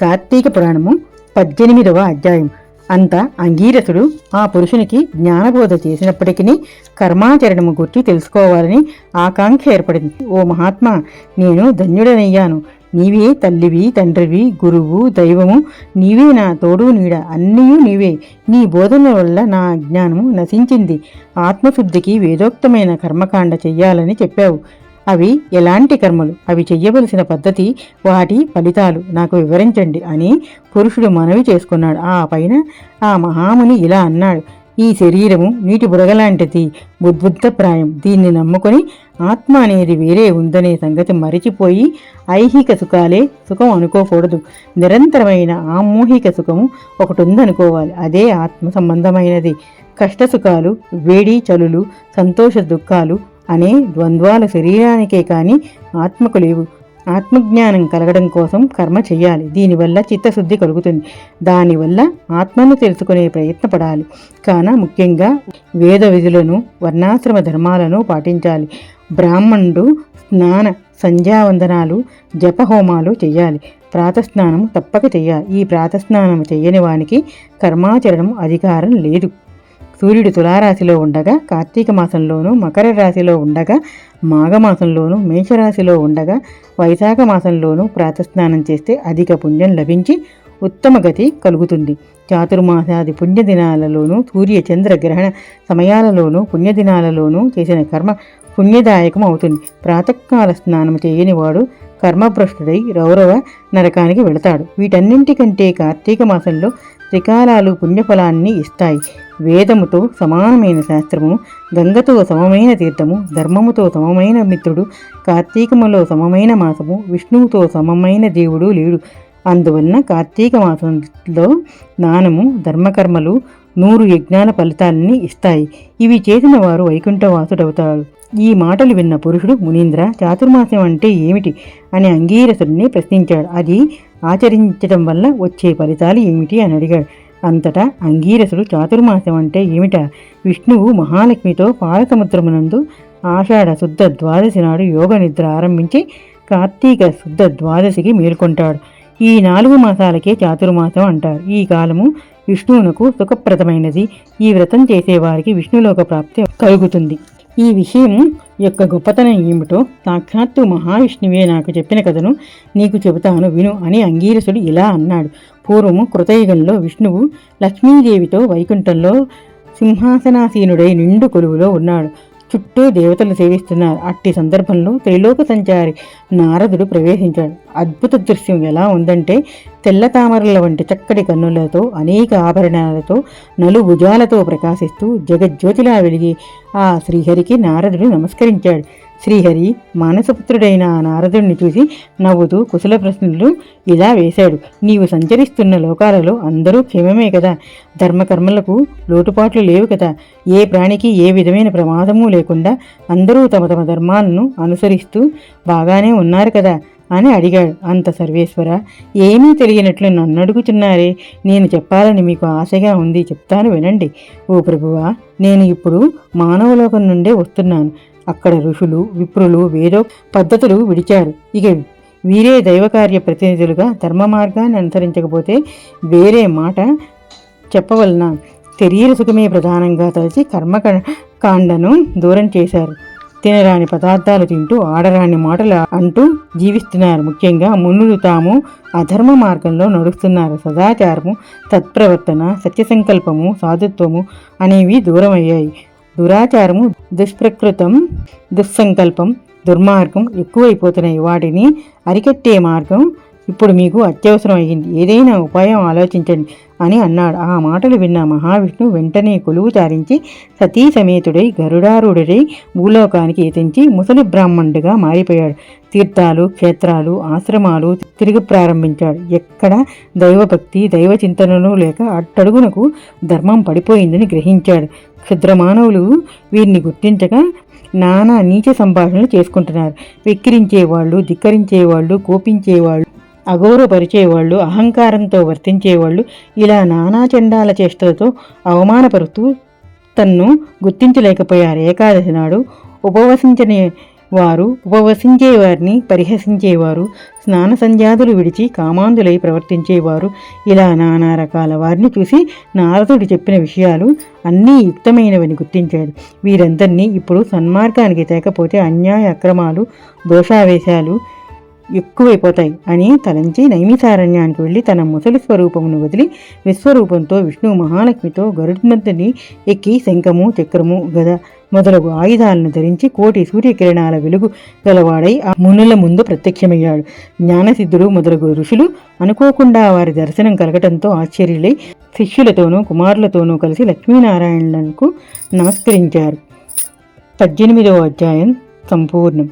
కార్తీక పురాణము పద్దెనిమిదవ అధ్యాయం. అంత అంగీరసుడు ఆ పురుషునికి జ్ఞానబోధ చేసినప్పటికీ కర్మాచరణము గురించి తెలుసుకోవాలని ఆకాంక్ష ఏర్పడింది. ఓ మహాత్మా నేను ధన్యుడనయ్యాను. నీవే తల్లివి తండ్రివి గురువు దైవము నీవే నా తోడు నీడ అన్నీ నీవే. నీ బోధన వల్ల నా జ్ఞానము నశించింది. ఆత్మశుద్ధికి వేదోక్తమైన కర్మకాండ చెయ్యాలని చెప్పావు. అవి ఎలాంటి కర్మలు? అవి చెయ్యవలసిన పద్ధతి వాటి ఫలితాలు నాకు వివరించండి అని పురుషుడు మనవి చేసుకున్నాడు. ఆ పైన ఆ మహాముని ఇలా అన్నాడు. ఈ శరీరము నీటి బుడగలాంటిది బుద్బుద్ధప్రాయం. దీన్ని నమ్ముకొని ఆత్మ అనేది వేరే ఉందనే సంగతి మరిచిపోయి ఐహిక సుఖాలే సుఖం అనుకోకూడదు. నిరంతరమైన ఆమూహిక సుఖము ఒకటి ఉందనుకోవాలి అదే ఆత్మ సంబంధమైనది. కష్టసుఖాలు వేడి చలులు సంతోష దుఃఖాలు అనే ద్వంద్వాలు శరీరానికే కానీ ఆత్మకు లేవు. ఆత్మజ్ఞానం కలగడం కోసం కర్మ చేయాలి. దీనివల్ల చిత్తశుద్ధి కలుగుతుంది. దానివల్ల ఆత్మను తెలుసుకునే ప్రయత్నపడాలి. కాన ముఖ్యంగా వేద విధులను వర్ణాశ్రమ ధర్మాలను పాటించాలి. బ్రాహ్మణుడు స్నాన సంధ్యావందనాలు జపహోమాలు చేయాలి. ప్రాతస్నానం తప్పక చేయాలి. ఈ ప్రాతస్నానం చేయని వానికి కర్మాచరణం అధికారం లేదు. సూర్యుడు తులారాశిలో ఉండగా కార్తీక మాసంలోనూ మకర రాశిలో ఉండగా మాఘమాసంలోనూ మేషరాశిలో ఉండగా వైశాఖ మాసంలోనూ ప్రాతస్నానం చేస్తే అధిక పుణ్యం లభించి ఉత్తమ గతి కలుగుతుంది. చాతుర్మాసాది పుణ్యదినాలలోనూ సూర్య చంద్ర గ్రహణ సమయాలలోనూ పుణ్యదినాలలోనూ చేసిన కర్మ పుణ్యదాయకం అవుతుంది. ప్రాతకాల స్నానం చేయని వాడు కర్మభ్రష్టుడై రౌరవ నరకానికి వెళతాడు. వీటన్నింటికంటే కార్తీక మాసంలో త్రికాలాలు పుణ్యఫలాన్ని ఇస్తాయి. వేదముతో సమానమైన శాస్త్రము గంగతో సమమైన తీర్థము ధర్మముతో సమమైన మిత్రుడు కార్తీకములో సమమైన మాసము విష్ణువుతో సమమైన దేవుడు లేడు. అందువలన కార్తీక మాసంలో స్నానము ధర్మకర్మలు నూరు యజ్ఞాల ఫలితాలని ఇస్తాయి. ఇవి చేసిన వారు వైకుంఠవాసుడవుతాడు ఈ మాటలు విన్న పురుషుడు మునీంద్ర చాతుర్మాసం అంటే ఏమిటి? అని అంగీరసుడిని ప్రశ్నించాడు. అది ఆచరించడం వల్ల వచ్చే ఫలితాలు ఏమిటి? అని అడిగాడు. అంతటా అంగీరసుడు చాతుర్మాసం అంటే ఏమిట? విష్ణువు మహాలక్ష్మితో పాలసముద్రమునందు ఆషాఢ శుద్ధ ద్వాదశి నాడు యోగ నిద్ర ఆరంభించి కార్తీక శుద్ధ ద్వాదశికి మేల్కొంటాడు. ఈ నాలుగు మాసాలకే చాతుర్మాసం అంటారు. ఈ కాలము విష్ణువునకు సుఖప్రదమైనది. ఈ వ్రతం చేసేవారికి విష్ణులోక ప్రాప్తి కలుగుతుంది. ఈ విషయం యొక్క గొప్పతనం ఏమిటో సాక్షాత్తు మహావిష్ణువే నాకు చెప్పిన కథను నీకు చెబుతాను విను అని అంగీరసుడు ఇలా అన్నాడు. పూర్వము కృతయుగంలో విష్ణువు లక్ష్మీదేవితో వైకుంఠంలో సింహాసనాసీనుడై నిండు కొలువులో ఉన్నాడు. చుట్టూ దేవతలు సేవిస్తున్నారు. అట్టి సందర్భంలో త్రిలోక సంచారి నారదుడు ప్రవేశించాడు. అద్భుత దృశ్యం ఎలా ఉందంటే తెల్ల తామరల వంటి చక్కటి కన్నులతో అనేక ఆభరణాలతో నలు భుజాలతో ప్రకాశిస్తూ జగజ్యోతిలా వెలిగి ఆ శ్రీహరికి నారదుడు నమస్కరించాడు. శ్రీహరి మానసపుత్రుడైన ఆ నారదుడిని చూసి నవ్వుతూ కుశల ప్రశ్నలు ఇలా వేశాడు. నీవు సంచరిస్తున్న లోకాలలో అందరూ క్షేమమే కదా? ధర్మకర్మలకు లోటుపాట్లు లేవు కదా? ఏ ప్రాణికి ఏ విధమైన ప్రమాదము లేకుండా అందరూ తమ తమ ధర్మాలను అనుసరిస్తూ బాగానే ఉన్నారు కదా? అని అడిగాడు. అంత సర్వేశ్వర ఏమీ తెలియనట్లు నన్ను అడుగుతున్నారే? నేను చెప్పాలని మీకు ఆశగా ఉంది చెప్తాను వినండి. ఓ ప్రభువా నేను ఇప్పుడు మానవలోకం నుండే వస్తున్నాను. అక్కడ ఋషులు విప్రులు వేదో పద్ధతులు విడిచారు. ఇక వీరే దైవకార్య ప్రతినిధులుగా ధర్మ మార్గాన్ని అనుసరించకపోతే వేరే మాట చెప్పవలన? శరీర సుఖమే ప్రధానంగా తలచి కర్మ కాండను దూరం చేశారు. తినరాని పదార్థాలు తింటూ ఆడరాని మాటలు అంటూ జీవిస్తున్నారు. ముఖ్యంగా మునులు తాము అధర్మ మార్గంలో నడుస్తున్నారు. సదాచారము తత్ప్రవర్తన సత్యసంకల్పము సాధుత్వము అనేవి దూరమయ్యాయి. దురాచారము దుష్ప్రకృతం దుస్సంకల్పం దుర్మార్గం ఎక్కువైపోతున్నాయి. వాటిని అరికట్టే మార్గం ఇప్పుడు మీకు అత్యవసరం అయ్యింది ఏదైనా ఉపాయం ఆలోచించండి అని అన్నాడు. ఆ మాటలు విన్న మహావిష్ణు వెంటనే కొలువు చారించి సతీ సమేతుడై గరుడారుడై భూలోకానికి ఎతించి ముసలి బ్రాహ్మణుడిగా మారిపోయాడు. తీర్థాలు క్షేత్రాలు ఆశ్రమాలు తిరిగి ప్రారంభించాడు. ఎక్కడ దైవభక్తి దైవ చింతనలు లేక అట్టడుగునకు ధర్మం పడిపోయిందని గ్రహించాడు. క్షుద్రమానవులు వీరిని గుర్తించగా నానా నీచ సంభాషణలు చేసుకుంటున్నారు. వెక్కిరించేవాళ్ళు ధిక్కరించేవాళ్ళు కోపించేవాళ్ళు అగౌరవపరిచేవాళ్ళు అహంకారంతో వర్తించేవాళ్ళు ఇలా నానా చెండాల చేష్టలతో అవమానపరుతూ తన్ను గుర్తించలేకపోయారు. ఏకాదశి నాడు ఉపవసించని వారు ఉపవసించేవారిని పరిహసించేవారు స్నాన సంధ్యాదులు విడిచి కామాంధులై ప్రవర్తించేవారు ఇలా నానా రకాల వారిని చూసి నారదుడు చెప్పిన విషయాలు అన్నీ యుక్తమైనవని గుర్తించాడు. వీరందరినీ ఇప్పుడు సన్మార్గానికి తేకపోతే అన్యాయ అక్రమాలు దోషావేశాలు ఎక్కువైపోతాయి అని తలంచి నైమిసారణ్యానికి వెళ్ళి తన ముసలి స్వరూపమును వదిలి విశ్వరూపంతో విష్ణు మహాలక్ష్మితో గరుడ్మంతుని ఎక్కి శంఖము చక్రము గద మొదలగు ఆయుధాలను ధరించి కోటి సూర్యకిరణాల వెలుగు గలవాడై ఆ మునుల ముందు ప్రత్యక్షమయ్యాడు. జ్ఞానసిద్ధుడు మొదలగు ఋషులు అనుకోకుండా వారి దర్శనం కలగటంతో ఆశ్చర్యులై శిష్యులతోనూ కుమారులతోనూ కలిసి లక్ష్మీనారాయణులకు నమస్కరించారు. పద్దెనిమిదవ అధ్యాయం సంపూర్ణం.